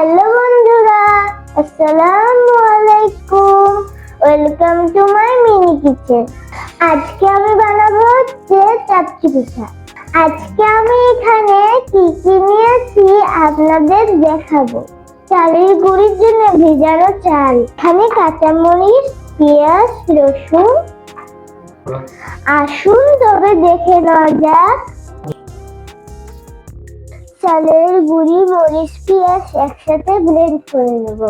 Hello বন্ধুরা, আসসালামু আলাইকুম। Welcome to my mini kitchen আজকে আমি বানাবো হচ্ছে চাপচি পিঠা। আজকে আমি এখানে কি কি নিয়েছি আপনাদের দেখাবো। চালের গুঁড়ির জন্য ভেজানো চাল, এখানে কাঁচামরিচ, পেঁয়াজ, রসুন। আসুন তবে দেখে নেওয়া যাক। চালের গুঁড়ি, মরিচ, পেঁয়াজ একসাথে ব্লেন্ড করে নেব।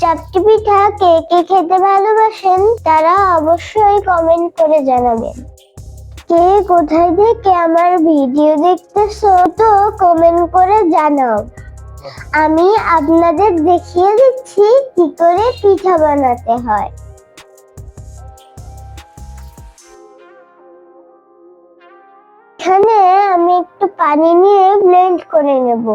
চাপটি পিঠা কে কে খেতে ভালোবাসেন, তারা অবশ্যই কমেন্ট করে জানাবেন। কে কোথায় থেকে আমার ভিডিও দেখতেছো, তো কমেন্ট করে জানাও। আমি আপনাদের দেখিয়ে দিচ্ছি কি করে পিঠা বানাতে হয়। একটু পানি নিয়ে ব্লেন্ড করে নেব।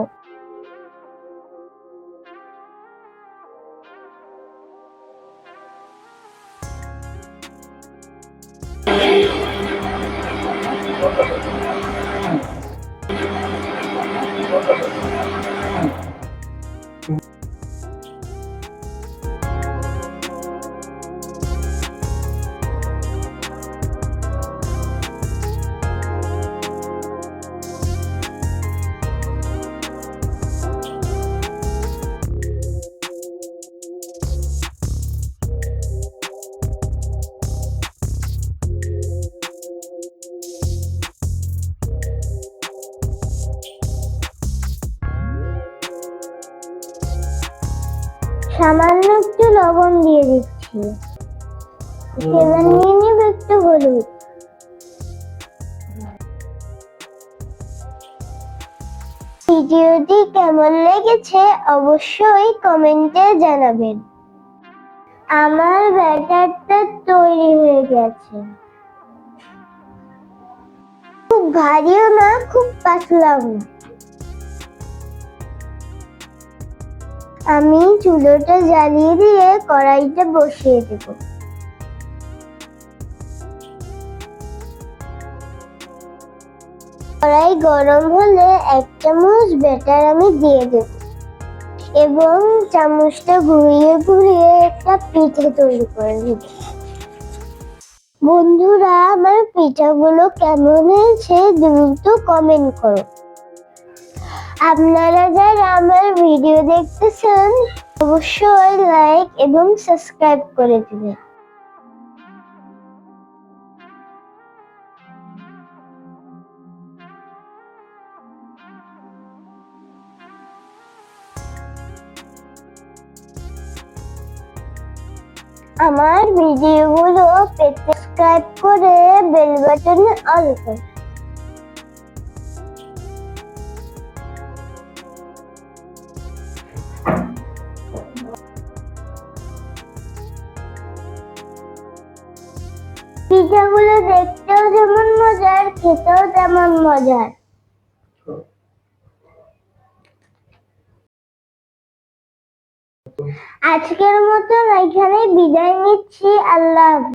সামান্য একটু লবণ দিয়ে দিচ্ছি। এবার নিয়ে নিব একটু হলুদ। ভিডিওটি কেমন লেগেছে অবশ্যই কমেন্টে জানাবেন। আমার ব্যাটারটা তৈরি হয়ে গেছে। খুব ভারীও না খুব পাতলাও না। আমি চুলোটা জ্বালিয়ে দিয়ে কড়াইটা বসিয়ে দেব। কড়াই গরম হলে এক চামচ ব্যাটার আমি দিয়ে দেব এবং চামচটা ঘুরিয়ে ঘুরিয়ে একটা পিঠে তৈরি করে দেব বন্ধুরা, আমার পিঠাগুলো কেমন হয়েছে দ্রুত কমেন্ট করো। আপনারা যারা আমার ভিডিও দেখতেছেন, অবশ্যই লাইক এবং সাবস্ক্রাইব করে দিবেন। আমার ভিডিওগুলো সাবস্ক্রাইব করে বেল বাটনে অল করুন পিঠাগুলো দেখতেও যেমন মজার খেতেও তেমন মজার আজকের মতো এখানে বিদায় নিচ্ছি আল্লাহ।